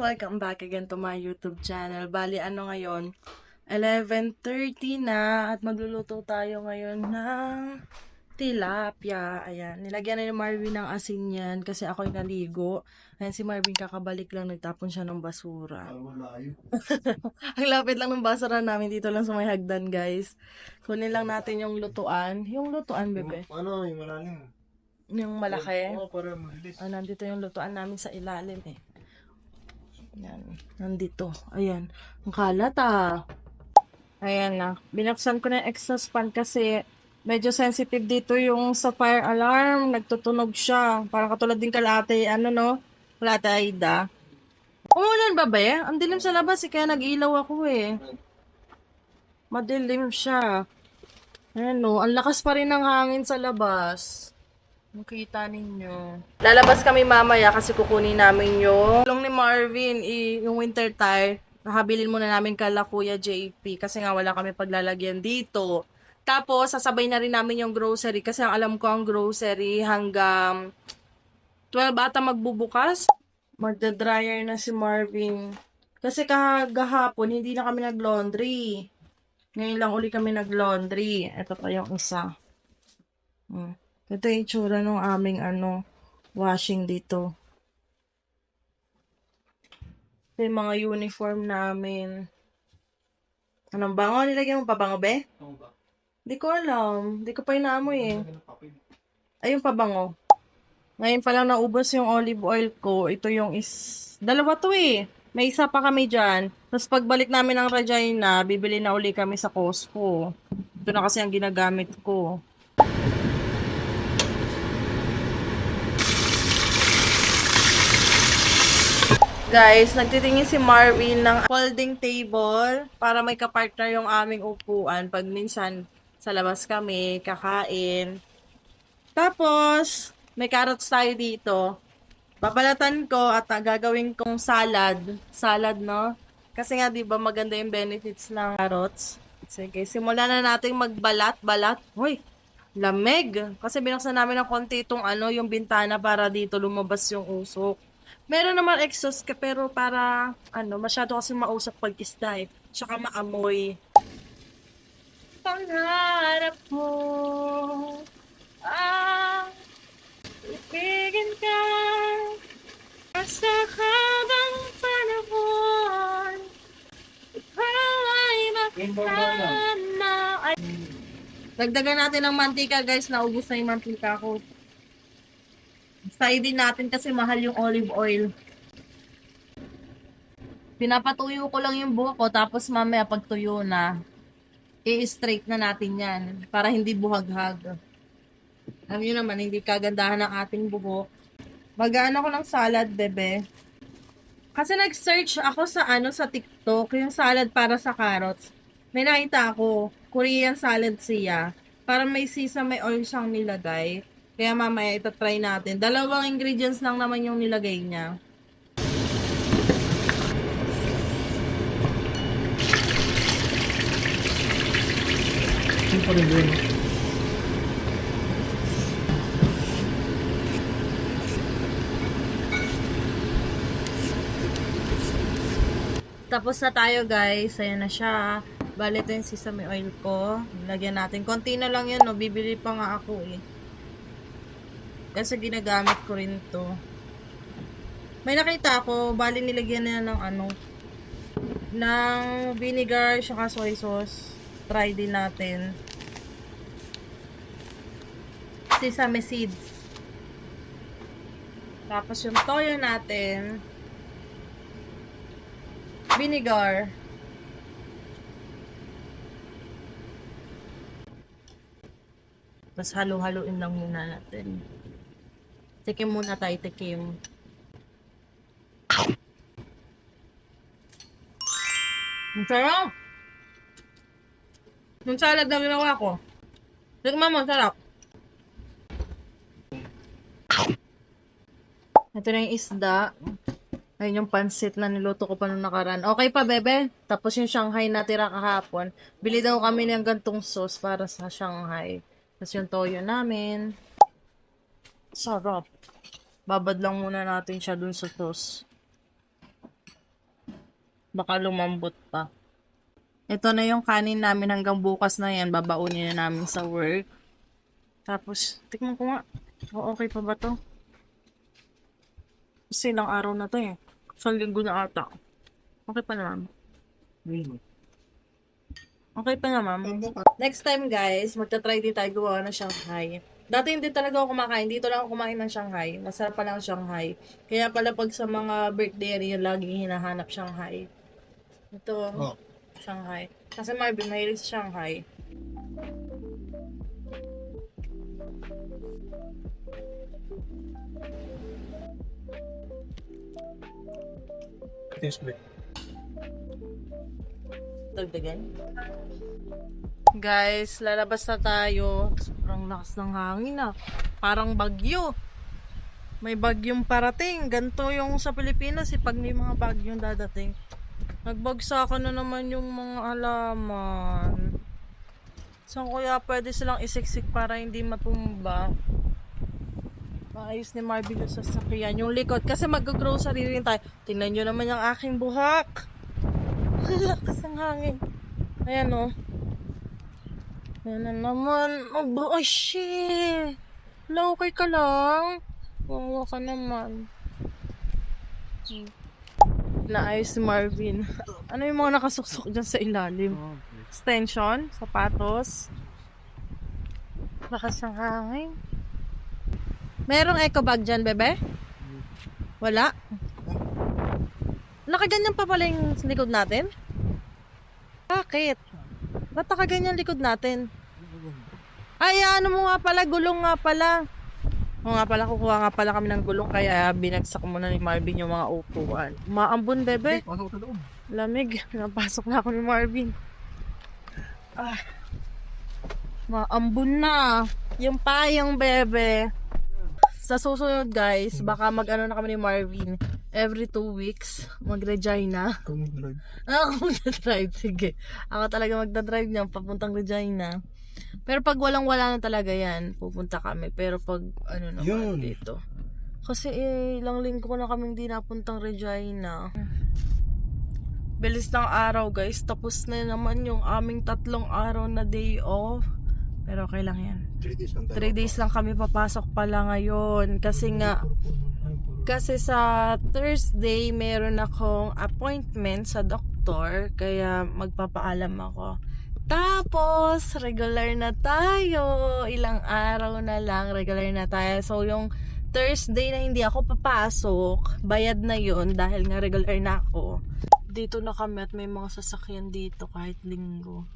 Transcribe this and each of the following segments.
Guys! Welcome back again to my YouTube channel. Bali, ano ngayon? 11.30 na at magluluto tayo ngayon ng tilapia. Ayan, nilagyan na ni Marvin ng asin yan kasi ako'y naligo. Ayan, si Marvin kakabalik lang, nagtapon siya ng basura. malayo. Ang lapit lang ng basura namin dito lang sa may hagdan, guys. Kunin lang natin yung lutuan. Yung lutuan, bebe. Ano, yung malalim. Yung malaki. Oo, para mabilis. Ah, nandito yung lutuan namin sa ilalim eh. Yan. Nandito. Ayan. Ang kalat ah. Ayan na. Binaksan ko na yung exhaust fan kasi medyo sensitive dito yung sa fire alarm. Nagtutunog siya. Parang katulad din kalate, ano no? Kalate Aida. Umulan ba ba? Ang dilim sa labas eh, kaya nag-ilaw ako eh. Madilim siya. Ayan no, ang lakas pa rin ng hangin sa labas. Makita ninyo. Lalabas kami mamaya kasi kukunin namin yung tulong ni Marvin, i- yung winter tire. Nakabilin muna namin kala Kuya JP kasi nga wala kami paglalagyan dito. Tapos, sasabay na rin namin yung grocery kasi ang alam ko ang grocery hanggang 12 ata magbubukas. Magda-dryer na si Marvin. Kasi kahapon, hindi na kami nag-laundry. Ngayon lang uli kami nag-laundry. Ito pa yung isa. Hmm. Ito yung itsura ng aming ano, washing dito. Ito yung mga uniform namin. Anong bango? Nilagyan mo pa bango, be? Ano ba? Di ko alam. Di ko pa inaamoy eh. Lagyan ng papel. Ayun pa bango. Ngayon pa lang naubos yung olive oil ko. Ito yung is... Dalawa to eh. May isa pa kami dyan. Tapos pagbalik namin ng Regina, bibili na uli kami sa Costco. Ito na kasi ang ginagamit ko. Guys, nagtitingin si Marvin ng folding table para may kapartner yung aming upuan pag minsan sa labas kami, kakain. Tapos, may carrots tayo dito. Babalatan ko at gagawin kong salad. Salad, no? Kasi nga, di ba, maganda yung benefits ng carrots. Sige, simulan na natin magbalat-balat. Hoy, lamig. Kasi binuksan namin ng konti itong ano, yung bintana para dito lumabas yung usok. Meron naman exhaust ka pero para ano, masyado kasi mausap pag isda eh. Tsaka maamoy. Pangarap mo ah, ibigin ka sa habang panahon. Ikaw ay makasama. Ay, Dagdagan natin ng mantika guys, naubos na yung mantika ko. Din natin kasi mahal yung olive oil. Pinapatuyo ko lang yung buhok ko tapos mamaya pag tuyo na, i-straight na natin yan para hindi buhaghag. Alam nyo naman, hindi kagandahan ng ating buhok. Magaan ako ng salad, bebe. Kasi nag-search ako sa ano sa TikTok, yung salad para sa carrots. May nakita ako, Korean salad siya. Para may sisa, may oil siyang nilagay. Kaya mamaya ito try natin. Dalawang ingredients lang naman yung nilagay niya. Yun. Tapos na tayo guys. Ayan na siya. Bali ito yung sesame oil ko. Lagyan natin. Konti na lang yan no. Bibili pa nga ako eh. Kasi ginagamit ko rin to. May nakita ako. Bali nilagyan na ng ano. Ng vinegar saka soy sauce. Try din natin. Sesame seeds. Tapos yung toyo natin vinegar. Tapos halo-haloin lang muna natin. Tikim muna tayo, tikim. Ang sarap! Yung salad na ginawa ko. Tikman mo, sarap. Ito na yung isda. Ayun yung pansit na niluto ko pa nung nakaraan. Okay pa, bebe? Tapos yung Shanghai na tira kahapon. Bili daw kami ng gantong sauce para sa Shanghai. Tapos yung toyo namin. Sarap. Babad lang muna natin siya dun sa sauce. Baka lumambot pa. Ito na yung kanin namin hanggang bukas na yan. Babaunin na namin sa work. Tapos, tikman ko nga. O, okay pa ba to? Kasi ilang araw na to eh. Sa linggo na ata. Okay pa naman. Okay pa nga, ma'am. Next time, guys, magta-try din tayo gumawa ng Shanghai. Dati hindi talaga ako kumakain. Dito lang ako kumain ng Shanghai. Masarap pala ang Shanghai. Kaya pala pag sa mga birthday rin, laging hinahanap Shanghai. Ito, Oh. Shanghai. Kasi Marvin, mahilig sa Shanghai. Taste break. Dagdagan. Guys, lalabas na tayo. Sobrang lakas ng hangin ah. Parang bagyo. May bagyong parating. Ganto yung sa Pilipinas eh, pag may mga bagyong dadating. Nagbagsakan na naman yung mga halaman. Saan kaya pwede silang isiksik para hindi matumba? Maayos ni Marvin yung sasakyan. Yung likod. Kasi mag-grocery rin tayo. Tingnan nyo naman yung aking buhak. Lakas ng hangin. Ayan o. Oh. Ayan na naman. Oh, ba- ay, shit. Wala, okay ka lang. Wawa ka naman. Hmm. Naayos si Marvin. Ano yung mga nakasuksok dyan sa ilalim? Extension, sapatos. Lakas ng hangin. Merong eco bag dyan, bebe? Wala? Nakaganyan pa pala yung likod natin? Bakit? Ba't nakaganyan likod natin? Ay, ano mo nga pala, gulong nga pala. O nga pala, kukuha nga pala kami ng gulong kaya binagsak muna ni Marvin yung mga upuan. Maambon, bebe. Pasok sa loob. Lamig. Napasok na ako ni Marvin. Ah. Maambun na. Yung payong, bebe. Sa susunod, guys, baka mag-ano na kami ni Marvin. Every two weeks, mag-Regina. Kung drive. Ako magdadrive, sige. Ako talaga magdadrive niyan, papuntang Regina. Pero pag walang-wala na talaga yan, pupunta kami. Pero pag, ano naman, Yun. dito. Kasi eh, ilang linggo na kaming di napuntang Regina. Bilis ng araw, guys. Tapos na naman yung aming tatlong araw na day off. Pero okay lang yan. 3 days lang tayo. 3 days lang kami papasok pala ngayon. Kasi nga, kasi sa Thursday, meron akong appointment sa doktor. Kaya magpapaalam ako. Tapos, regular na tayo. Ilang araw na lang, regular na tayo. So, yung Thursday na hindi ako papasok, bayad na yon dahil nga regular na ako. Dito na kami at may mga sasakyan dito kahit linggo.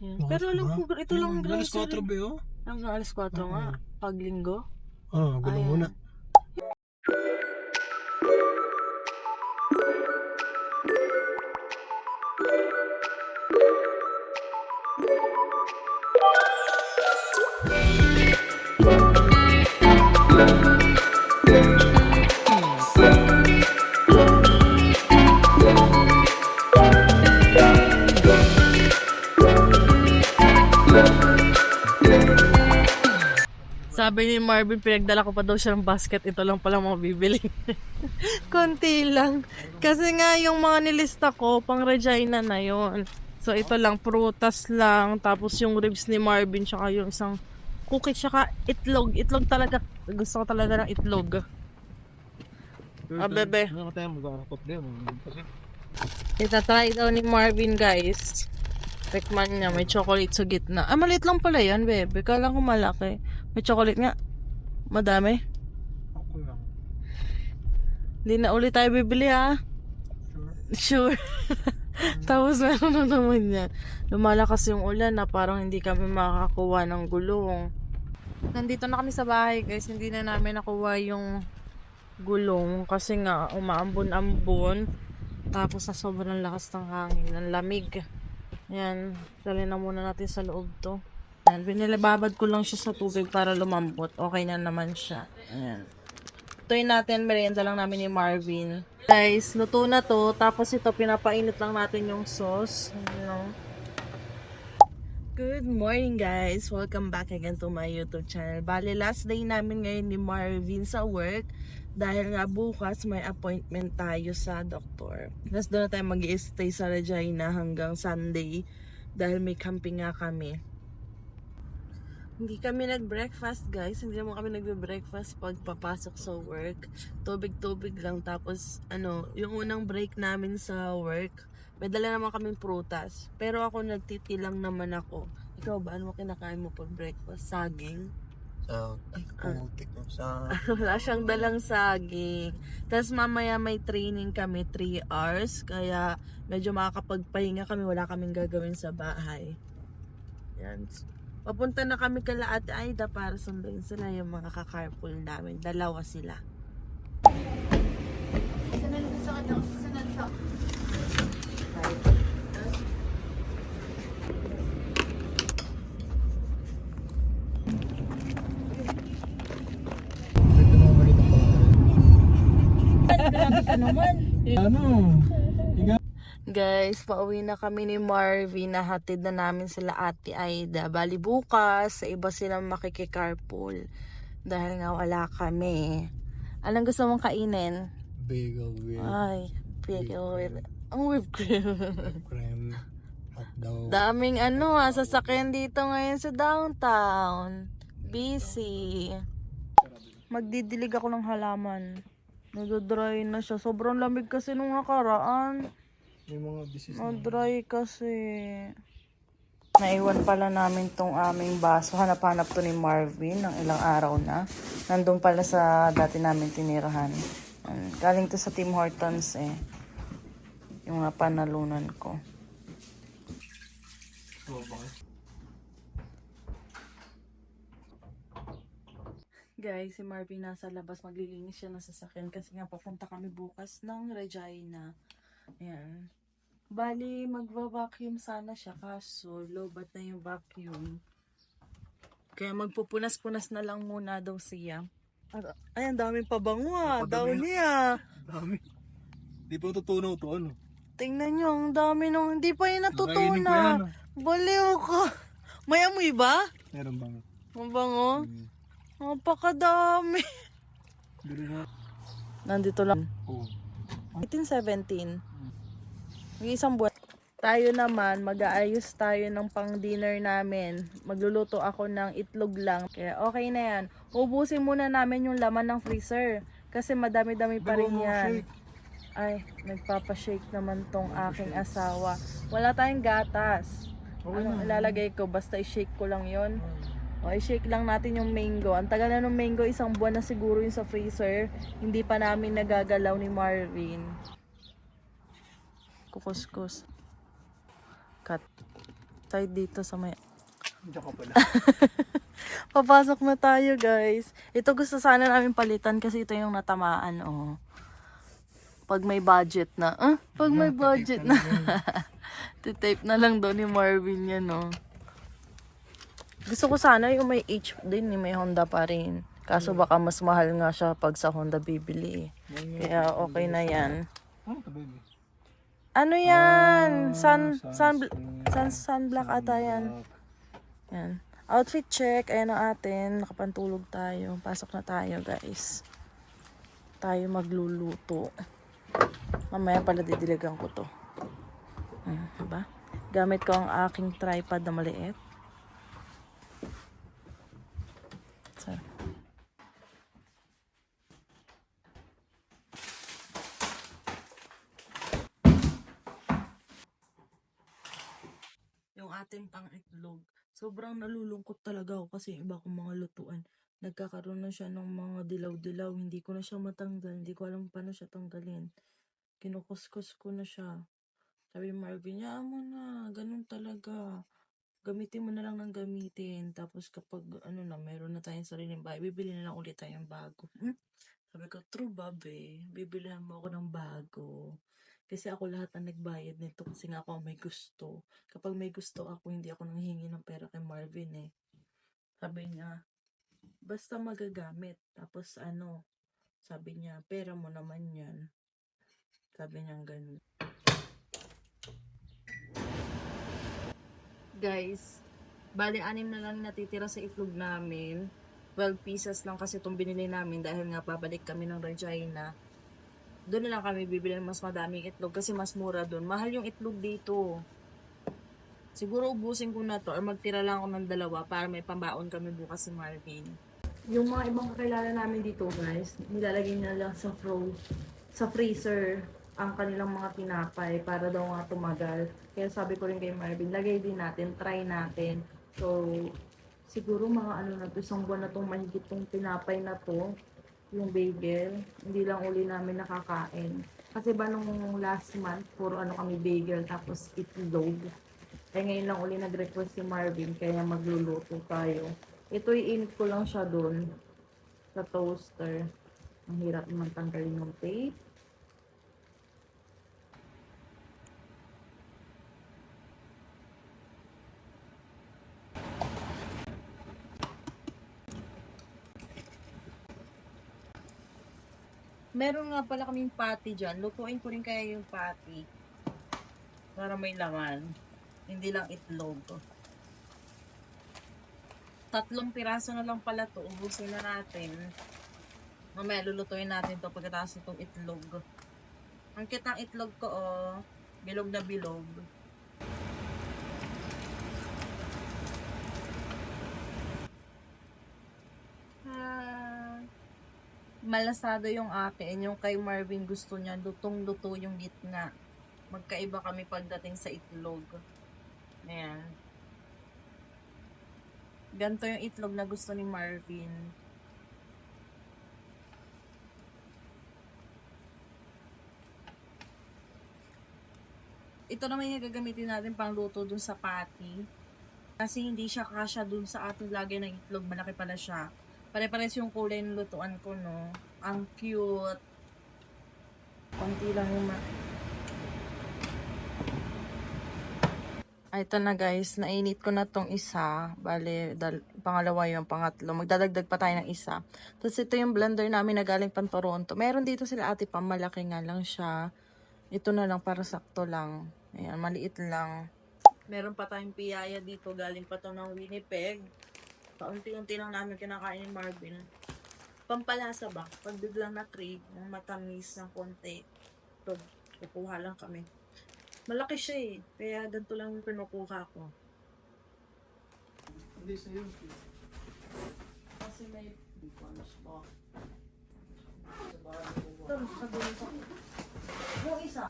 Yan. Lakas Pero alam ko, ito lang Yung Alas 4 grocery. ba yun? Hanggang alas 4 nga. Pag linggo. Oo, gulong Ayan. muna. Sabi ni Marvin, pinagdala ko pa daw siya ng basket. Ito lang pala mga bibili. Konti lang. Kasi nga yung mga nilista ko, pang Regina na yon. So ito lang, prutas lang. Tapos yung ribs ni Marvin, tsaka yung isang cookie, tsaka itlog. Itlog talaga. Gusto ko talaga ng itlog. Ah, bebe. Ano Itatry daw ni Marvin, guys. Tikman niya, may chocolate sa gitna. Ah, maliit lang pala yan, bebe. Kala ko malaki. May chocolate nga. Madami. ako lang. Hindi na ulit tayo bibili ha. Sure. Sure. Tapos meron na naman yan. Lumalakas yung ulan na parang hindi kami makakakuha ng gulong. Nandito na kami sa bahay guys. Hindi na namin nakuha yung gulong kasi nga umaambon-ambon. Tapos sa sobrang lakas ng hangin, ng lamig. Yan, dali na muna natin sa loob to. Yan, binilababad ko lang siya sa tubig para lumambot. Okay na naman siya. Ayan. Tuloy natin, merienda lang namin ni Marvin. Guys, luto na to. Tapos ito, pinapainit lang natin yung sauce. Ano. Good morning guys! Welcome back again to my YouTube channel. Bali, last day namin ngayon ni Marvin sa work dahil nga bukas may appointment tayo sa doktor. Tapos doon na tayo mag stay sa Regina hanggang Sunday dahil may camping nga kami. Hindi kami nag-breakfast guys. Hindi naman kami nagbe-breakfast pag papasok sa work. Tubig-tubig lang. Tapos ano, yung unang break namin sa work, may dala naman kaming prutas. Pero ako nagtitilang naman ako. Ikaw ba? Ano kinakain mo pag breakfast? Saging? Sa kumutik mo sa... Wala siyang dalang saging. Tapos mamaya may training kami 3 hours. Kaya medyo makakapagpahinga kami. Wala kaming gagawin sa bahay. Yan. Papunta na kami kala Ate Aida para sunduin sila yung mga kakarpool namin. Dalawa sila. Ito Grabe ka naman. Ano? Guys, pauwi na kami ni Marvin. Nahatid na namin sila Ate Aida. Bali bukas, sa iba silang makikicarpool. Dahil nga wala kami. Anong gusto mong kainin? Bagel with Ay, pickle with... Ang whipped cream. cream, hot dog. Daming ano ah, sasakyan dito ngayon sa downtown. Busy. Magdidilig ako ng halaman. Nagdodry na siya. Sobrang lamig kasi nung nakaraan. May mga disease na. Madry kasi. Naiwan pala namin tong aming baso. Hanap-hanap to ni Marvin ng ilang araw na. Nandun pala sa dati namin tinirahan. Galing to sa Tim Hortons eh. Yung mga panalunan ko. Bakit? Guys, si Marvin nasa labas. Maglilinis siya ng sasakyan kasi nga papunta kami bukas ng Regina. Ayan. Bali, magva-vacuum sana siya kaso lobat na yung vacuum. Kaya magpupunas-punas na lang muna daw siya. Ay, ang daming pabango ah. Daw niya. Dami. Di pa natutunaw to ano? Tingnan nyo, ang dami nung... Hindi pa yun Nakainin ko yan, ah. Baliw ko. May amoy ba? Meron bang? Mabango? Hmm. Napakadami. Nandito lang. Oo. 1817. May isang buwan. Tayo naman, mag-aayos tayo ng pang-dinner namin. Magluluto ako ng itlog lang. Kaya okay na yan. Ubusin muna namin yung laman ng freezer. Kasi madami-dami pa rin yan. Ay, nagpapashake naman tong aking asawa. Wala tayong gatas. Na. ilalagay ko? Basta i-shake ko lang yon. O, i-shake lang natin yung mango. Ang tagal na ng mango, isang buwan na siguro yung sa freezer. Hindi pa namin nagagalaw ni Marvin. Kukuskus. Cut. Tayo dito sa may... Diyan ka pala. Papasok na tayo, guys. Ito gusto sana namin palitan kasi ito yung natamaan, oh. Pag may budget na. Ah, pag may budget na. Titape na lang daw ni Marvin yan, oh. Gusto ko sana yung may H din, yung may Honda pa rin. Kaso baka mas mahal nga siya pag sa Honda bibili. eh. Kaya okay na yan. Ano? Ano yan? Sun, sun, sunscreen, sun, sunblock ata yan. Yan. Outfit check. Ayan ang atin. Nakapantulog tayo. Pasok na tayo, guys. Tayo magluluto. Mamaya pala didiligan ko to. Hmm, diba? Gamit ko ang aking tripod na maliit. So. Ating pang-itlog. Sobrang nalulungkot talaga ako kasi iba kong mga lutuan. Nagkakaroon na siya ng mga dilaw-dilaw. Hindi ko na siya matanggal. Hindi ko alam paano siya tanggalin. Kinukuskus ko na siya. Sabi Marvin, "Hayaan mo na. Ganun talaga. Gamitin mo na lang ng gamitin. Tapos kapag ano na, meron na tayong sariling bahay, bibili na lang ulit tayong bago. Hmm? Sabi ko, true babe. Bibilihan mo ako ng bago. Kasi ako lahat ang nagbayad nito kasi nga ako may gusto. Kapag may gusto ako, hindi ako nanghingi ng pera kay Marvin eh. Sabi niya, basta magagamit. Tapos ano, sabi niya, pera mo naman yan. Sabi niya ganun. Guys, Bali, anim na lang natitira sa itlog namin. 12 pieces lang kasi itong binili namin dahil nga babalik kami ng Regina. Doon na lang kami bibili ng mas madaming itlog kasi mas mura doon. Mahal yung itlog dito. Siguro ubusin ko na to or magtira lang ako ng dalawa para may pambaon kami bukas si Marvin. Yung mga ibang kakilala namin dito guys, nilalagay na lang sa fro sa freezer ang kanilang mga tinapay para daw nga tumagal. Kaya sabi ko rin kay Marvin, lagay din natin, try natin. So, siguro mga ano na to, isang buwan na tong mahigit tinapay na to, yung bagel, hindi lang uli namin nakakain. Kasi ba nung last month, puro ano kami bagel, tapos itlog. Eh ngayon lang uli nag-request si Marvin, kaya magluluto tayo. Ito iinit ko lang siya doon sa toaster. Ang hirap naman tanggalin yung tape. Meron nga pala kaming patty dyan. Lutuin ko rin kaya yung patty. Para may laman. Hindi lang itlog. Tatlong piraso na lang pala to. Ubusin na natin. Mamaya lulutuin natin to pagkatapos itong itlog. Ang kitang itlog ko oh. Bilog na bilog. Malasado yung akin. Yung kay Marvin gusto niya, lutong-luto yung gitna. Magkaiba kami pagdating sa itlog. Ayan. Ganto yung itlog na gusto ni Marvin. Ito naman yung gagamitin natin pang luto dun sa patty. Kasi hindi siya kasya dun sa ating lagay ng itlog. Malaki pala siya. Pare-pares yung kulay ng lutuan ko, no? Ang cute. Konti lang yung ma- Ay, ito na guys. Nainit ko na tong isa. Bale, dal- pangalawa yung pangatlo. Magdadagdag pa tayo ng isa. Tapos ito yung blender namin na galing pan Toronto. Meron dito sila ate pa. Malaki nga lang siya. Ito na lang para sakto lang. Ayan, maliit lang. Meron pa tayong piyaya dito. Galing pa to ng Winnipeg. Paunti-unti lang namin kinakain ni Marvin. Pampalasa ba? Pag biglang na-crave, yung matamis ng konti. Ito, kukuha lang kami. Malaki siya eh. Kaya ganito lang yung pinukuha ko. Hindi sa yun. Kasi may beacons po. Ito, sabihin ko. Yung isa.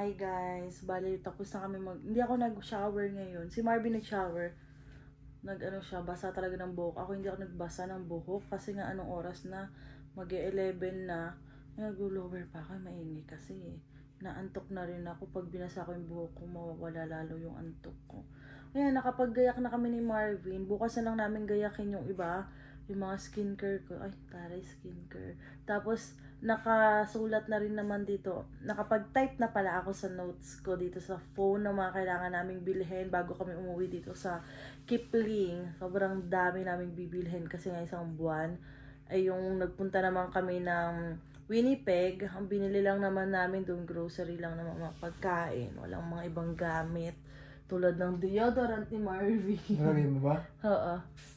Hi guys, bali tapos na kami mag... Hindi ako nag-shower ngayon. Si Marvin nag-shower. Nag-ano siya, basa talaga ng buhok. Ako hindi ako nagbasa ng buhok kasi nga anong oras na mag 11 na. Nag-lower pa ako, maingi kasi eh. Naantok na rin ako. Pag binasa ko yung buhok ko, mawawala lalo yung antok ko. Ayan, nakapaggayak na kami ni Marvin. Bukas na lang namin gayakin yung iba. Yung mga skincare ko. Ay, taray skincare. Tapos, nakasulat na rin naman dito. Nakapag-type na pala ako sa notes ko dito sa phone na mga kailangan naming bilhin bago kami umuwi dito sa Kipling. Sobrang dami naming bibilhin kasi nga isang buwan. Ay yung nagpunta naman kami ng Winnipeg. Ang binili lang naman namin doon grocery lang naman mga pagkain. Walang mga ibang gamit. Tulad ng deodorant ni Marvin. Nalagay mo ba? Oo.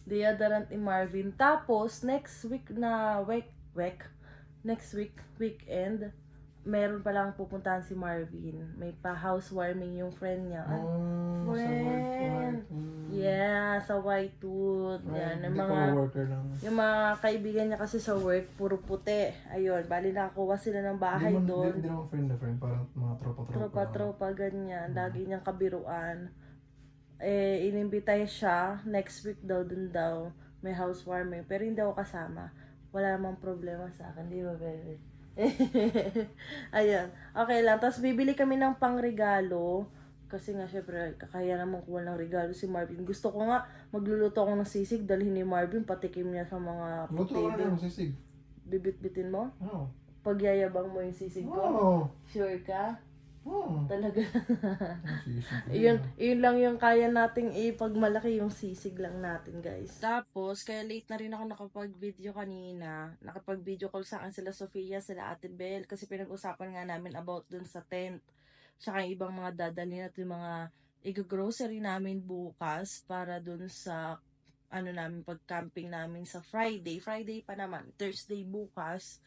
Deodorant ni Marvin. Tapos, next week na week, week, next week, weekend, meron pa lang pupuntahan si Marvin. May pa housewarming yung friend niya. Oh, sa friend. work. Mm. Yeah, sa Whitewood. Right. Yan, yung mga, worker lang. yung mga kaibigan niya kasi sa work, puro puti. Ayun, bali nakakuha sila ng bahay doon. Hindi naman friend na friend. Parang mga tropa-tropa. Tropa-tropa, ganyan. Mm. Lagi niyang kabiruan. Eh, inimbitay siya. Next week daw, dun daw. May housewarming. Pero hindi ako kasama. Wala namang problema sa akin. Di ba, baby? Ayan. Okay lang. Tapos, bibili kami ng pangregalo. Kasi nga, syempre, kakaya naman kuha ng regalo si Marvin. Gusto ko nga, magluluto ako ng sisig. Dalhin ni Marvin, patikim niya sa mga Luto ka potato. ng sisig. Bibit-bitin mo? Oo. Pagyayabang mo yung sisig ko? Oo. Sure ka? Oo. Talaga. Sisig ko Yun, yun. yun lang yung kaya nating ipagmalaki yung sisig lang natin, guys. Tapos, kaya late na rin ako nakapag-video kanina. Nakapag-video call sa akin sila Sofia, sila Ate Bel, kasi pinag-usapan nga namin about dun sa tent. Tsaka yung ibang mga dadalhin at yung mga i-grocery namin bukas para dun sa ano namin, pag-camping namin sa Friday. Friday pa naman. Thursday bukas.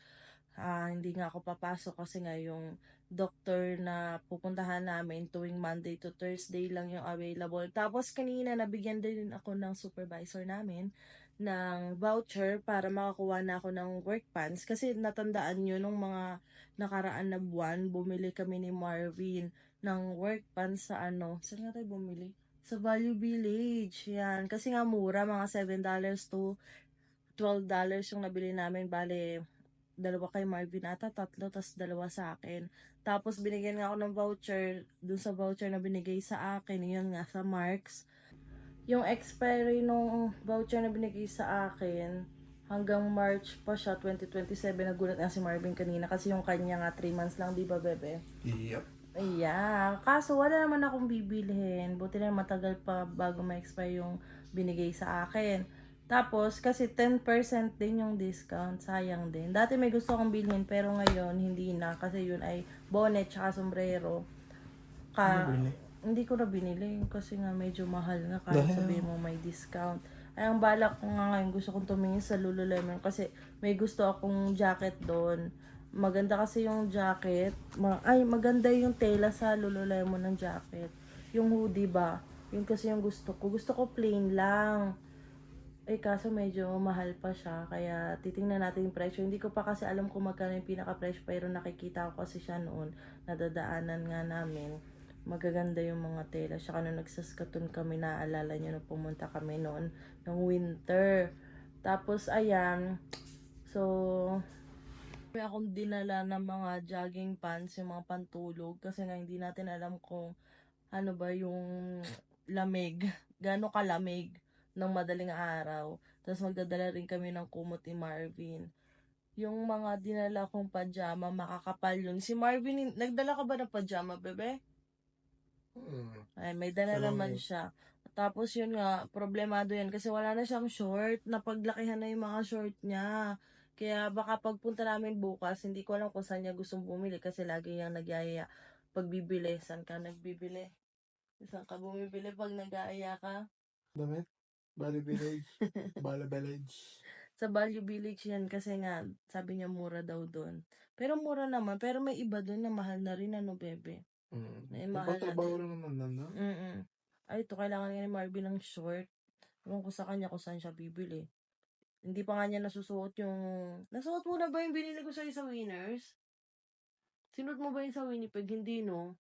Ah, hindi nga ako papasok kasi nga yung doctor na pupuntahan namin tuwing Monday to Thursday lang yung available. Tapos kanina nabigyan din ako ng supervisor namin ng voucher para makakuha na ako ng work pants kasi natandaan nyo nung mga nakaraan na buwan bumili kami ni Marvin ng work pants sa ano saan nga tayo bumili? sa Value Village yan kasi nga mura mga $7 to $12 yung nabili namin bale dalawa kay Marvin ata, tatlo, tas dalawa sa akin. Tapos binigyan nga ako ng voucher, dun sa voucher na binigay sa akin, yun nga, sa Marks. Yung expiry nung voucher na binigay sa akin, hanggang March pa siya, 2027, nagulat nga si Marvin kanina kasi yung kanya nga 3 months lang, di ba bebe? Yep. Ayan. Kaso wala naman akong bibilhin. Buti na matagal pa bago ma-expire yung binigay sa akin. Tapos, kasi 10% din yung discount. Sayang din. Dati may gusto akong bilhin, pero ngayon, hindi na. Kasi yun ay bonnet tsaka sombrero. Ka, Ano hindi ko na binili. Kasi nga medyo mahal nga. Kaya Dahil- sabihin mo may discount. Ay, ang balak ko nga ngayon, gusto kong tumingin sa Lululemon. Kasi may gusto akong jacket doon. Maganda kasi yung jacket. Ma- ay, maganda yung tela sa Lululemon ng jacket. Yung hoodie ba? Yun kasi yung gusto ko. Gusto ko plain lang. Eh, kaso medyo mahal pa siya. Kaya titingnan natin yung presyo. Hindi ko pa kasi alam kung magkano yung pinaka-presyo. Pero nakikita ko kasi siya noon. Nadadaanan nga namin. Magaganda yung mga tela. Siya nung nagsaskatoon kami, naaalala niyo nung pumunta kami noon ng winter. Tapos, ayan. So, may akong dinala ng mga jogging pants, yung mga pantulog. Kasi nga hindi natin alam kung ano ba yung lamig. Gano'ng kalamig ng madaling araw. Tapos magdadala rin kami ng kumot ni Marvin. Yung mga dinala kong pajama, makakapal yun. Si Marvin, nagdala ka ba ng pajama, bebe? Hmm. Ay, may dala naman siya. Tapos yun nga, problemado yan kasi wala na siyang short. Napaglakihan na yung mga short niya. Kaya baka pagpunta namin bukas, hindi ko alam kung saan niya gustong bumili kasi lagi niyang nagyayaya pagbibili. Saan ka nagbibili? Saan ka bumibili pag nag-aaya ka? Damit? Bali Village. Bala Village. Sa Value Village yan kasi nga, sabi niya mura daw doon. Pero mura naman, pero may iba doon na mahal na rin ano, bebe. Hmm. Eh, mahal natin. lang naman na, no? Mm Ay, ito, kailangan nga ni Marvin ng short. Ewan ko sa kanya kung saan siya bibili. Hindi pa nga niya nasusuot yung... Nasuot mo na ba yung binili ko sa'yo sa Winners? Sinuot mo ba yung sa Winnipeg? Hindi, no?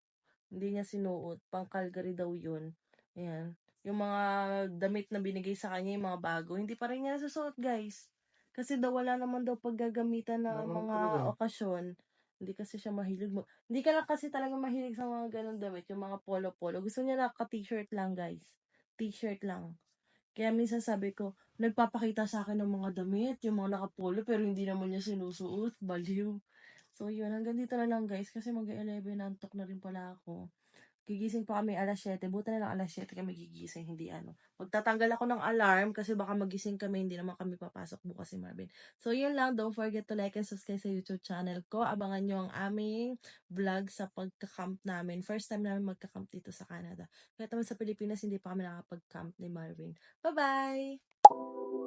Hindi niya sinuot. Pang Calgary daw yun. Ayan. Yung mga damit na binigay sa kanya, yung mga bago, hindi pa rin niya nasusuot, guys. Kasi daw wala naman daw paggagamitan na Wala naman mga talaga. okasyon. Hindi kasi siya mahilig mo. Hindi ka lang kasi talaga mahilig sa mga ganong damit, yung mga polo-polo. Gusto niya naka-t-shirt lang, guys. T-shirt lang. Kaya minsan sabi ko, nagpapakita sa akin ng mga damit, yung mga naka-polo, pero hindi naman niya sinusuot. Baliw. So, yun. Hanggang dito na lang, guys. Kasi mag-11, nantok na rin pala ako. Gigising pa kami alas 7. Buta na lang alas 7 kami gigising, hindi ano. Magtatanggal ako ng alarm kasi baka magising kami, hindi naman kami papasok bukas si Marvin. So, yun lang. Don't forget to like and subscribe sa YouTube channel ko. Abangan nyo ang aming vlog sa pagka-camp namin. First time namin magka-camp dito sa Canada. Kaya naman sa Pilipinas, hindi pa kami nakapag-camp ni Marvin. Bye-bye!